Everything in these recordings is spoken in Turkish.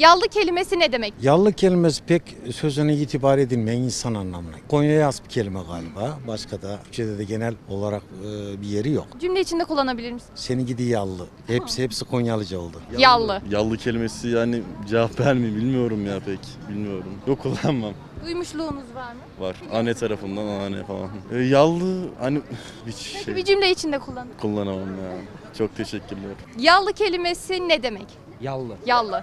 Yallı kelimesi ne demek? Yallı kelimesi pek sözüne itibar edilmeyen insan anlamına. Konya'ya has bir kelime galiba. Başka da Türkçe'de de genel olarak e, bir yeri yok. Cümle içinde kullanabilir misin? Seni gidi yallı. Hepsi hepsi Konyalıca oldu. Yallı. Yallı kelimesi yani cevap vermiyor bilmiyorum ya pek bilmiyorum. Yok kullanmam. Duymuşluğunuz var mı? Var. Anne tarafından anne falan. E, yallı hani hiç Peki şey bir cümle içinde kullan. kullanamam ya. Çok teşekkürler. Yallı kelimesi ne demek? Yallı. Yallı.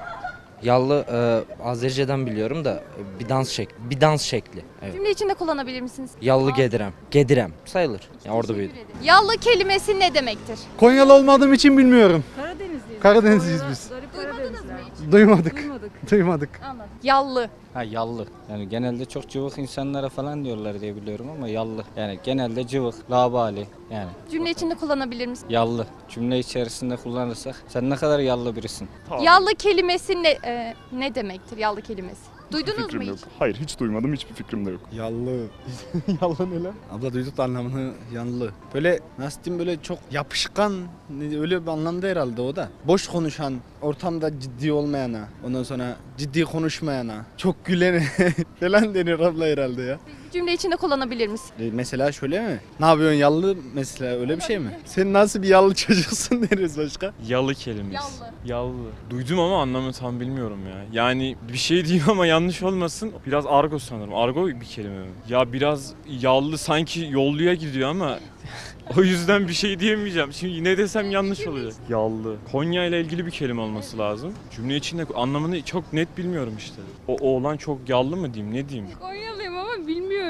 Yallı e, Azerice'den biliyorum da e, bir dans şekli. Bir dans şekli. Evet. Cümle içinde kullanabilir misiniz? Yallı gedirem. Gedirem. Sayılır. Ya orada büyüdüm. Yallı kelimesi ne demektir? Konyalı olmadığım için bilmiyorum. Karadenizliyiz. Karadenizliyiz biz. Garip Duymadınız mı Karadenizler. hiç? Duymadık. Duymadık. Duymadık. Anladım. Yallı. Ha yallı. Yani genelde çok cıvık insanlara falan diyorlar diye biliyorum ama yallı. Yani genelde cıvık, labali yani. Cümle içinde kullanabilir misin? Yallı. Cümle içerisinde kullanırsak sen ne kadar yallı birisin. Yallı kelimesi ne e, ne demektir? Yallı kelimesi. Duydunuz mu fikrim hiç? yok. Hayır hiç duymadım hiçbir fikrim de yok. Yallı. Yallı ne lan? Abla duyduk da anlamını yanlı. Böyle nasıl diyeyim böyle çok yapışkan ne- öyle bir anlamda herhalde o da. Boş konuşan, ortamda ciddi olmayana, ondan sonra ciddi konuşmayana, çok gülene falan denir abla herhalde ya. Cümle içinde kullanabilir misin? E, mesela şöyle mi? Ne yapıyorsun yallı mesela öyle bir şey mi? Sen nasıl bir yallı çocuksun deriz başka. Yalı kelimesi. Yallı. Yallı. Duydum ama anlamını tam bilmiyorum ya. Yani bir şey diyeyim ama yanlış olmasın. Biraz argo sanırım. Argo bir kelime mi? Ya biraz yallı sanki yolluya gidiyor ama o yüzden bir şey diyemeyeceğim. Şimdi ne desem yanlış olacak. Yallı. Konya ile ilgili bir kelime olması lazım. Cümle içinde anlamını çok net bilmiyorum işte. O oğlan çok yallı mı diyeyim ne diyeyim? Konyalıyım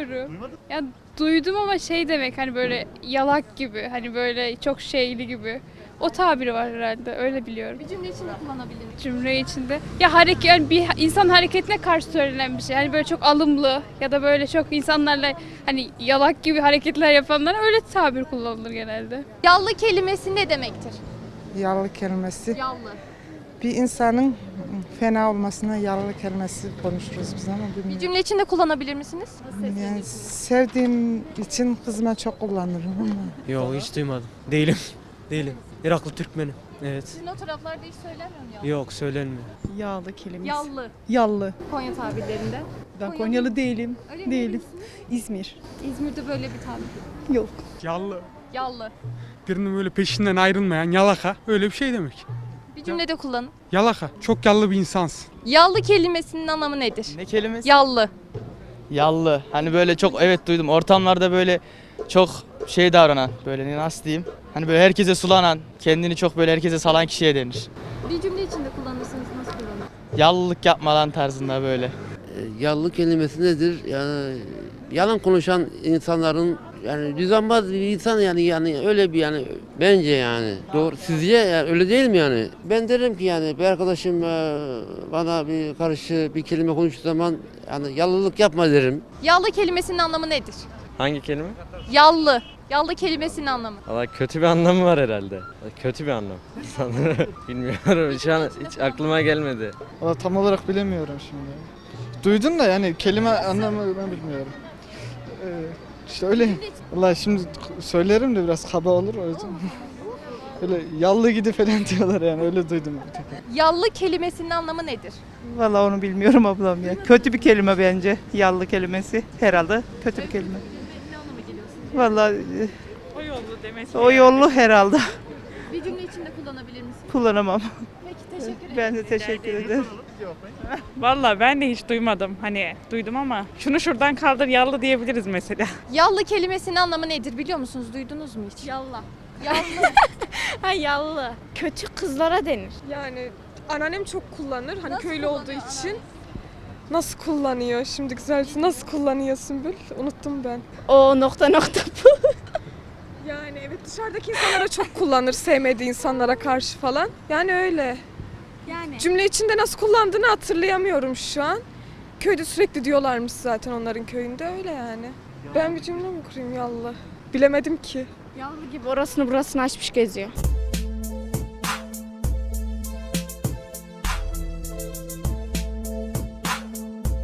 bilmiyorum. Ya duydum ama şey demek hani böyle yalak gibi hani böyle çok şeyli gibi. O tabiri var herhalde öyle biliyorum. Bir cümle içinde kullanabilir? Cümle içinde. Ya hareket yani bir insan hareketine karşı söylenen bir şey. Hani böyle çok alımlı ya da böyle çok insanlarla hani yalak gibi hareketler yapanlara öyle tabir kullanılır genelde. Yallı kelimesi ne demektir? Yallı kelimesi. Yallı. Bir insanın fena olmasına yallı kelimesi konuşuruz biz ama Bir bilmiyorum. cümle içinde kullanabilir misiniz? Yani sevdiğim için kızıma çok kullanırım ama. Yok hiç duymadım. Değilim. Değilim. Iraklı Türkmenim. Evet. Sizin o taraflarda hiç söylemiyor mu yallı? Yok söylenmiyor. Yağlı kelimesi. Yallı. Yallı. Konya tabirlerinde. Ben Konyalı Konyalı değilim. Öyle mi? Değilim. İzmir. İzmir'de böyle bir tabir. Yok. Yallı. Yallı. Birinin böyle peşinden ayrılmayan yalaka öyle bir şey demek. Bir cümlede kullanın. Yalaka. Çok yallı bir insansın. Yallı kelimesinin anlamı nedir? Ne kelimesi? Yallı. Yallı. Hani böyle çok evet duydum. Ortamlarda böyle çok şey davranan, böyle nasıl diyeyim? Hani böyle herkese sulanan, kendini çok böyle herkese salan kişiye denir. Bir cümle içinde kullanırsanız nasıl kullanır? Yallılık yapmadan tarzında böyle. Yallı kelimesi nedir? Yani yalan konuşan insanların yani düzenbaz bir insan yani yani öyle bir yani bence yani doğru sizce yani öyle değil mi yani? Ben derim ki yani bir arkadaşım e, bana bir karşı bir kelime konuştuğu zaman yani yalılık yapma derim. Yallı kelimesinin anlamı nedir? Hangi kelime? Yallı. Yallı kelimesinin anlamı. Valla kötü bir anlamı var herhalde. Kötü bir anlam. Bilmiyorum şu an hiç aklıma gelmedi. Valla tam olarak bilemiyorum şimdi. Duydum da yani kelime anlamını bilmiyorum. Ee, işte öyle. Valla şimdi söylerim de biraz kaba olur o yüzden. Öyle yallı gidi falan diyorlar yani öyle duydum. bir tek. Yallı kelimesinin anlamı nedir? Valla onu bilmiyorum ablam ya. Kötü bir kelime bence. Yallı kelimesi. Herhalde kötü bir kelime. Valla O yollu demesi. o yollu herhalde. Bir cümle içinde kullanabilir misin? Kullanamam. Peki teşekkür ederim. Ben de teşekkür ederim. Valla ben de hiç duymadım. Hani duydum ama şunu şuradan kaldır yallı diyebiliriz mesela. Yallı kelimesinin anlamı nedir biliyor musunuz? Duydunuz mu hiç? Yalla. Yallı. Ha yallı. Kötü kızlara denir. Yani anneannem çok kullanır hani Nasıl köylü olduğu kullanıyor için. Nasıl kullanıyor şimdi güzel nasıl kullanıyor Sümbül? Unuttum ben. O nokta nokta. Yani evet dışarıdaki insanlara çok kullanır sevmediği insanlara karşı falan. Yani öyle. Yani. Cümle içinde nasıl kullandığını hatırlayamıyorum şu an. Köyde sürekli diyorlarmış zaten onların köyünde öyle yani. Ben bir cümle mi kurayım yallah? Bilemedim ki. Yallı gibi Orasını burasını açmış geziyor.